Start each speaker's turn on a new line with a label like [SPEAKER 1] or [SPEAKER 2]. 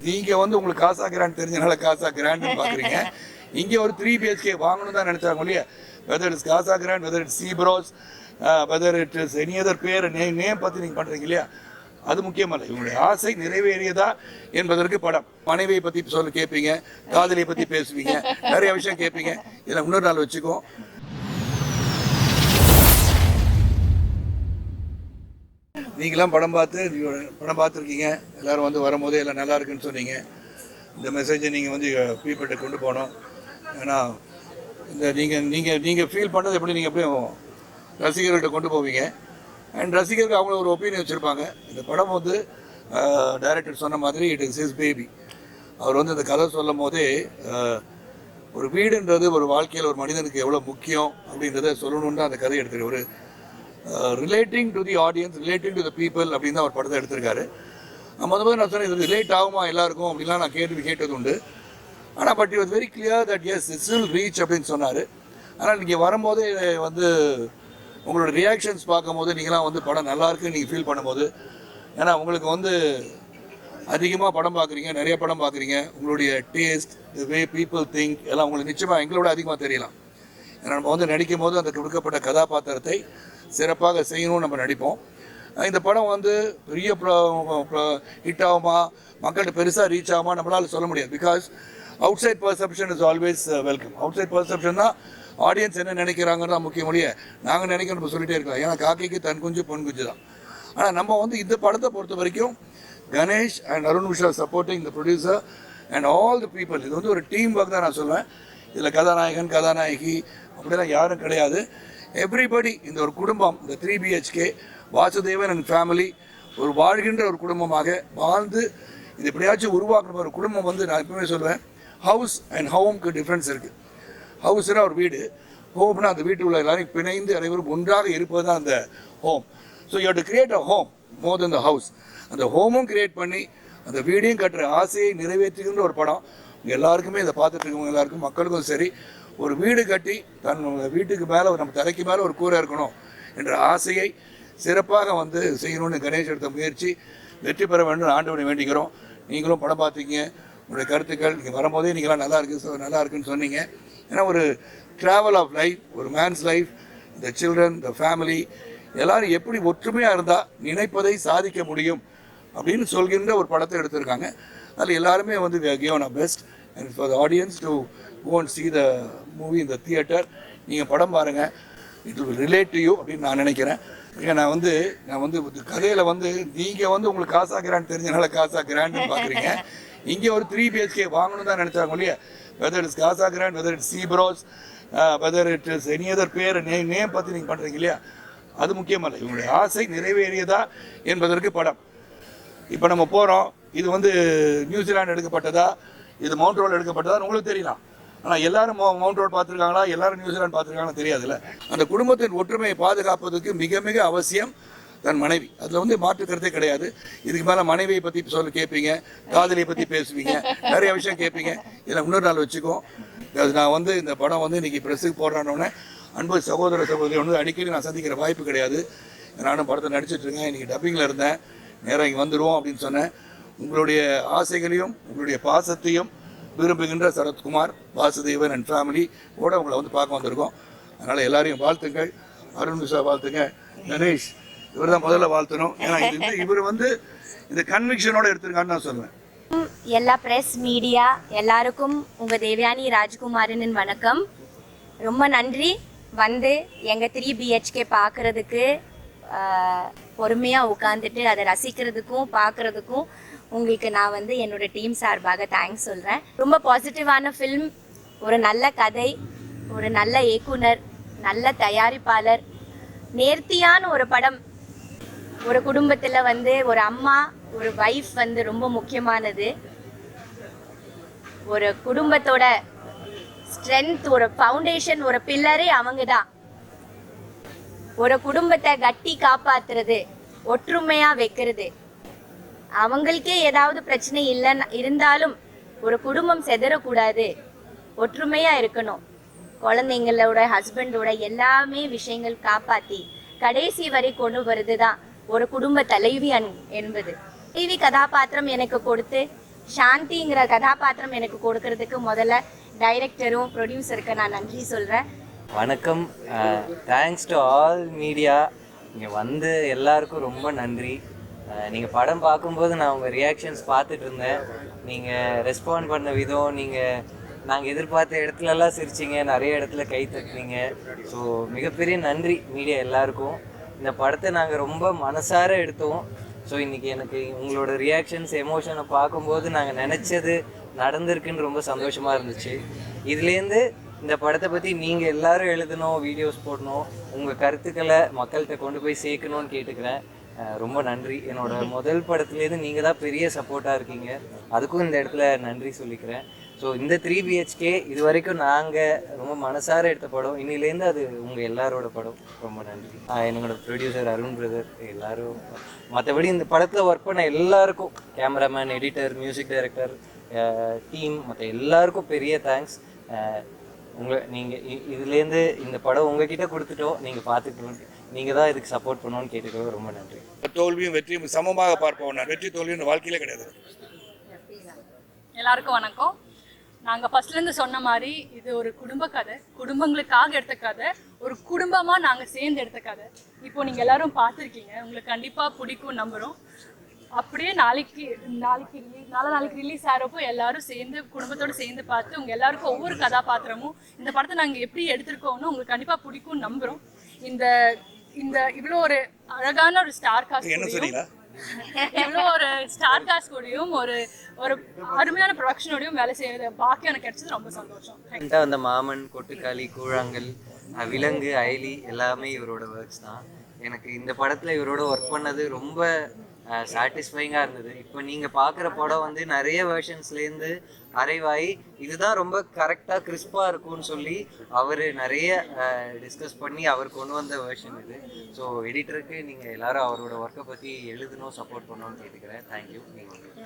[SPEAKER 1] நீங்க வந்து உங்களுக்கு காசா கிராண்ட் தெரிஞ்சனால காசா கிராண்ட்னு பாக்குறீங்க. இங்க ஒரு த்ரீ பிஹெச்கே வாங்கணும் தான் நினைச்சாங்க இல்லையா whether it's Casa Grand whether it's Ceebros whether it is any other பேர் நேம் நேம் பார்த்து நீங்க பண்றீங்க இல்லையா? அது முக்கியமல்ல இவங்களுடைய ஆசை நிறைவேறியதா என்பதற்கு படம். மனைவியை பத்தி சொல்ல கேட்பீங்க காதலியை பத்தி பேசுவீங்க நிறைய விஷயம் கேட்பீங்க இதில் இன்னொரு நாள் வச்சுக்கோ நீங்களாம் படம் பார்த்து படம் பார்த்துருக்கீங்க. எல்லாரும் வந்து வரும்போதே எல்லாம் நல்லா இருக்குன்னு சொன்னீங்க. இந்த மெசேஜை நீங்கள் வந்து பீப்பிள்கிட்ட கொண்டு போகணும். ஏன்னா இந்த நீங்கள் நீங்கள் நீங்கள் ஃபீல் பண்ணது எப்படி நீங்கள் எப்படியும் ரசிகர்கள்ட்ட கொண்டு போவீங்க. அண்ட் ரசிகருக்கு அவங்க ஒரு ஒப்பீனியன் வச்சுருப்பாங்க. இந்த படம் வந்து டைரக்டர் சொன்ன மாதிரி இட் இஸ் இஸ் பேபி அவர் வந்து இந்த கதை சொல்லும் போதே ஒரு வீடுன்றது ஒரு வாழ்க்கையில் ஒரு மனிதனுக்கு எவ்வளோ முக்கியம் அப்படின்றத சொல்லணுன்னு தான் அந்த கதை எடுத்துரு ஒரு relating to the audience relating to the people அப்படின்னு தான் அவர் படத்தை எடுத்திருக்காரு. நான் முத முதல்ல நான் சொன்னேன் இது ரிலேட் ஆகுமா எல்லாருக்கும் அப்படின்லாம் நான் கேள்வி கேட்டது உண்டு ஆனால் but it very clear that is it's will reach அப்படின்னு சொன்னார். ஆனால் நீங்கள் வரும்போதே வந்து உங்களோட ரியாக்ஷன்ஸ் பார்க்கும்போது நீங்களாம் வந்து படம் நல்லா இருக்குன்னு நீங்கள் ஃபீல் பண்ணும்போது ஏன்னா உங்களுக்கு வந்து அதிகமாக படம் பார்க்குறீங்க நிறைய படம் பார்க்குறீங்க. உங்களுடைய taste the way people think எல்லாம் உங்களுக்கு நிச்சயமாக எங்களோட அதிகமாக தெரியலாம். ஏன்னா நம்ம வந்து நடிக்கும் போது அந்த கொடுக்கப்பட்ட கதாபாத்திரத்தை சிறப்பாக செய்யணும்னு நம்ம நடிப்போம். இந்த படம் வந்து பெரிய ஹிட் ஆகுமா? மக்கள்கிட்ட பெருசாக ரீச் ஆகுமா? நம்மளால் சொல்ல முடியாது. Because outside perception is always welcome outside perception தான் ஆடியன்ஸ் என்ன நினைக்கிறாங்கன்னு தான் முக்கிய மொழியை நாங்கள் நினைக்கிறோம் நம்ம சொல்லிட்டே இருக்கலாம். ஏன்னா காக்கைக்கு தன் குஞ்சு பொன் குஞ்சு தான். ஆனால் நம்ம வந்து இந்த படத்தை பொறுத்த வரைக்கும் Ganesh and Arun Visha supporting the producer and all the people இது வந்து ஒரு டீம் ஒர்க் தான் நான் சொல்லுவேன் இதில் கதாநாயகன் கதாநாயகி அப்படிலாம் யாரும் கிடையாது. எவ்ரிபடி இந்த ஒரு குடும்பம் இந்த three BHK Vasudevan and family ஒரு வாழ்கின்ற ஒரு குடும்பமாக வாழ்ந்து இது எப்படியாச்சும் உருவாக்கணும் ஒரு குடும்பம் வந்து நான் எப்பவுமே சொல்லுவேன் ஹவுஸ் அண்ட் ஹோம்க்கு டிஃப்ரென்ஸ் இருக்குது ஹவுஸ்னால் ஒரு வீடு ஹோம்னா அந்த வீட்டுக்குள்ள எல்லாரும் பிணைந்து அனைவரும் ஒன்றாக இருப்பது தான் அந்த home so you to create a home more than the house அந்த ஹோமும் கிரியேட் பண்ணி அந்த வீடையும் கட்டுற ஆசையை நிறைவேற்றுகின்ற ஒரு படம். எல்லாருக்குமே இதை பார்த்துட்டு இருக்கவங்க எல்லாருக்கும் மக்களுக்கும் சரி ஒரு வீடு கட்டி தன் வீட்டுக்கு மேலே நம்ம தலைக்கு மேலே ஒரு கூரை இருக்கணும் என்ற ஆசையை சிறப்பாக வந்து செய்யணும்னு கணேஷ் எடுத்த முயற்சி. வெற்றி பெற வேண்டும் ஆண்டவனை வேண்டிக்கிறோம். நீங்களும் படம் பார்த்தீங்க. உங்களுடைய கருத்துக்கள் நீங்கள் வரும்போதே நீங்களாம் நல்லா இருக்கு நல்லா இருக்குன்னு சொன்னீங்க. ஏன்னா ஒரு ட்ராவல் ஆஃப் லைஃப் ஒரு man's life the children the family எல்லாரும் எப்படி ஒற்றுமையாக இருந்தால் நினைப்பதை சாதிக்க முடியும் அப்படின்னு சொல்கின்ற ஒரு படத்தை எடுத்திருக்காங்க. அதில் எல்லாருமே வந்து given a best and for the audience to go and the movie இந்த தியேட்டர் நீங்கள் படம் பாருங்கள் it will relate to you அப்படின்னு நான் நினைக்கிறேன். ஏன்னா நான் வந்து நான் வந்து கதையில் வந்து நீங்கள் வந்து உங்களுக்கு காசா கிராண்ட் தெரிஞ்சனால காசா கிராண்ட்னு பார்க்குறீங்க இங்கே ஒரு த்ரீ பிஹெச்கே வாங்கணும் தான் நினச்சாங்க இல்லையா? Whether it's Casa Grand whether it's Ceebros whether it is any other பேர் நேம் நேம் பார்த்து நீங்கள் பண்ணுறீங்க இல்லையா? அது முக்கியமல்ல. இவங்களுடைய ஆசை நிறைவேறியதா என்பதற்கு படம். இப்போ நம்ம போகிறோம் இது வந்து நியூசிலாண்டு எடுக்கப்பட்டதா? இது மவுண்ட் ரோல் எடுக்கப்பட்டதா உங்களுக்கு தெரியலாம். ஆனால் எல்லாரும் மவுண்ட் ரோட் பார்த்துருக்காங்களா? எல்லாரும் நியூசிலாந்து பார்த்துருக்காங்களா தெரியாதுல்ல. அந்த குடும்பத்தின் ஒற்றுமையை பாதுகாப்பதற்கு மிக மிக அவசியம் தன் மனைவி. அதில் வந்து மாற்று கருத்தே கிடையாது. இதுக்கு மேலே மனைவியை பற்றி சொல்ல கேட்பீங்க காதலியை பற்றி பேசுவீங்க நிறைய விஷயம் கேட்பீங்க இதில் இன்னொரு நாள் வச்சுக்கோ. அது நான் வந்து இந்த படம் வந்து இன்றைக்கி ப்ரெஸ்ஸுக்கு போடுறானோடனே அன்பு சகோதர சகோதரி வந்து அடிக்கடி நான் சந்திக்கிற வாய்ப்பு கிடையாது. நானும் படத்தை நடிச்சிட்ருக்கேன் இன்றைக்கி டப்பிங்கில் இருந்தேன் நேராக இங்கே வந்துடுவோம் அப்படின்னு சொன்னேன். உங்களுடைய ஆசைகளையும் உங்களுடைய பாசத்தையும் விரும்புகின்ற சரத்குமார் வாசுதேவன் அண்ட் ஃபேமிலி கூட உங்களை வந்து பார்க்க வந்திருக்கோம். அதனால் எல்லாரையும் வாழ்த்துங்கள். அருண் மிஸ்ரா வாழ்த்துங்க. கணேஷ் இவர் தான் முதல்ல வாழ்த்தணும். ஏன்னா இது வந்து இவர் வந்து இந்த கன்விக்ஷனோட எடுத்திருக்கான்னு நான் சொல்லுவேன்
[SPEAKER 2] எல்லா ப்ரெஸ் மீடியா எல்லாருக்கும் உங்கள் தேவயானி ராஜ்குமாரின் வணக்கம். ரொம்ப நன்றி. வந்து எங்கள் த்ரீ பிஹெச்கே பார்க்குறதுக்கு பொறுமையாக உட்காந்துட்டு அதை ரசிக்கிறதுக்கும் பார்க்குறதுக்கும் உங்களுக்கு நான் வந்து என்னோட டீம் சார்பாக தேங்க்ஸ் சொல்கிறேன் ரொம்ப பாசிட்டிவான ஃபில்ம் ஒரு நல்ல கதை ஒரு நல்ல இயக்குனர் நல்ல தயாரிப்பாளர் நேர்த்தியான ஒரு படம். ஒரு குடும்பத்தில் வந்து ஒரு அம்மா ஒரு வைஃப் வந்து ரொம்ப முக்கியமானது. ஒரு குடும்பத்தோட ஸ்ட்ரென்த் ஒரு ஃபவுண்டேஷன் ஒரு பில்லரே அவங்க தான் ஒரு குடும்பத்தை கட்டி காப்பாத்துறது ஒற்றுமையாக வைக்கிறது. அவங்களுக்கே ஏதாவது பிரச்சனை இல்லைன்னு இருந்தாலும் ஒரு குடும்பம் செதறக்கூடாது. ஒற்றுமையா இருக்கணும். குழந்தைங்களோட ஹஸ்பண்டோட எல்லாமே விஷயங்கள் காப்பாத்தி கடைசி வரை கொண்டு வருது தான் ஒரு குடும்ப தலைவி என்பது. டிவி கதாபாத்திரம் எனக்கு கொடுத்து சாந்திங்கிற கதாபாத்திரம் எனக்கு கொடுக்கறதுக்கு முதல்ல டைரக்டரும் ப்ரொடியூசருக்கு நான் நன்றி சொல்கிறேன்
[SPEAKER 3] வணக்கம். தேங்க்ஸ் டு ஆல் மீடியா இங்கே வந்து எல்லாருக்கும் ரொம்ப நன்றி. நீங்கள் படம் பார்க்கும்போது நான் உங்கள் ரியாக்ஷன்ஸ் பார்த்துட்டு இருந்தேன். நீங்கள் ரெஸ்பாண்ட் பண்ண விதம் நீங்கள் நாங்கள் எதிர்பார்த்த இடத்துலலாம் சிரிச்சிங்க நிறைய இடத்துல கை தட்டினீங்க. ஸோ மிகப்பெரிய நன்றி மீடியா எல்லாருக்கும். இந்த படத்தை நாங்கள் ரொம்ப மனசார எடுத்தோம். ஸோ இன்றைக்கி எனக்கு உங்களோட ரியாக்ஷன்ஸ் எமோஷனை பார்க்கும்போது நாங்கள் நினச்சது நடந்திருக்குன்னு ரொம்ப சந்தோஷமாக இருந்துச்சு. இதுலேருந்து இந்த படத்தை பற்றி நீங்கள் எல்லாரும் எழுதணும் வீடியோஸ் போடணும் உங்கள் கருத்துக்களை மக்கள்கிட்ட கொண்டு போய் சேர்க்கணும்னு கேட்டுக்கிறேன். ரொம்ப நன்றி. என்னோட முதல் படத்துலேருந்து நீங்கள் தான் பெரிய சப்போர்ட்டாக இருக்கீங்க. அதுக்கும் இந்த இடத்துல நன்றி சொல்லிக்கிறேன். ஸோ இந்த த்ரீ பிஹெச்கே இது வரைக்கும் நாங்கள் ரொம்ப மனசார எடுத்த படம். இன்னிலேருந்து அது உங்கள் எல்லாரோட படம். ரொம்ப நன்றி. என்னோட ப்ரொடியூசர் அருண் பிரதர் எல்லாரும். மற்றபடி இந்த படத்தில் ஒர்க் பண்ண எல்லாருக்கும் cameraman editor music director team மற்ற எல்லாருக்கும் பெரிய தேங்க்ஸ் உங்களை நீங்கள் இதுலேருந்து இந்த படம் உங்ககிட்ட கொடுத்துட்டோம். நீங்கள் பார்த்துக்கணும் நீங்கள் தான் இதுக்கு சப்போர்ட் பண்ணணும்னு கேட்டுக்கிறது ரொம்ப நன்றி.
[SPEAKER 1] தோல்வியும் வெற்றியும் சமமாக பார்ப்போம். நான் வெற்றி தோல்வியும் வாழ்க்கையிலே கிடையாது.
[SPEAKER 4] எல்லாருக்கும் வணக்கம். நாங்கள் ஃபர்ஸ்ட்லேருந்து சொன்ன மாதிரி இது ஒரு குடும்ப கதை. குடும்பங்களுக்காக எடுத்த கதை. ஒரு குடும்பமாக நாங்கள் சேர்ந்து எடுத்த கதை. இப்போ நீங்கள் எல்லாரும் பார்த்துருக்கீங்க. உங்களுக்கு கண்டிப்பாக பிடிக்கும் நம்புகிறோம் அப்படியே நாளைக்கு நாளைக்கு ரிலீஸ் நாளை நாளைக்கு ரிலீஸ் ஆகிறப்போ எல்லாரும் சேர்ந்து குடும்பத்தோடு சேர்ந்து பார்த்து உங்கள் எல்லாருக்கும் ஒவ்வொரு கதாபாத்திரமும் இந்த படத்தை நாங்கள் எப்படி எடுத்திருக்கோம்னு உங்களுக்கு கண்டிப்பாக பிடிக்கும்னு நம்புகிறோம் இந்த இந்த இவ்வளோ ஒரு அழகான ஒரு ஸ்டார்
[SPEAKER 1] என்ன
[SPEAKER 4] காஸ்ட்
[SPEAKER 1] சொன்னீங்களா
[SPEAKER 4] இவ்வளோ ஒரு ஸ்டார் காஸ்ட் கூடயும் ஒரு ஒரு அருமையான ப்ரொடக்ஷனோடையும் வேலை செய்யறது பாக்கியம் எனக்கு கிடைச்சது ரொம்ப சந்தோஷம்.
[SPEAKER 3] வந்த மாமன் கொட்டுக்காளி கூழாங்கல் விலங்கு அயலி எல்லாமே இவரோட ஒர்க்ஸ் தான். எனக்கு இந்த படத்தில் இவரோட ஒர்க் பண்ணது ரொம்ப சாட்டிஸ்ஃபைங்காக இருந்தது. இப்போ நீங்கள் பார்க்குற படம் வந்து நிறைய வேர்ஷன்ஸ்லேருந்து அரைவாகி இதுதான் ரொம்ப கரெக்டாக கிறிஸ்பாக இருக்கும்னு சொல்லி அவர் நிறைய டிஸ்கஸ் பண்ணி அவர் கொண்டு வந்த வேர்ஷன் இது. ஸோ எடிட்டருக்கு நீங்கள் எல்லாரும் அவரோட ஒர்க்கை பற்றி எழுதணும் சப்போர்ட் பண்ணணும்னு கேட்டுக்கிறேன். தேங்க்யூ நீங்கள்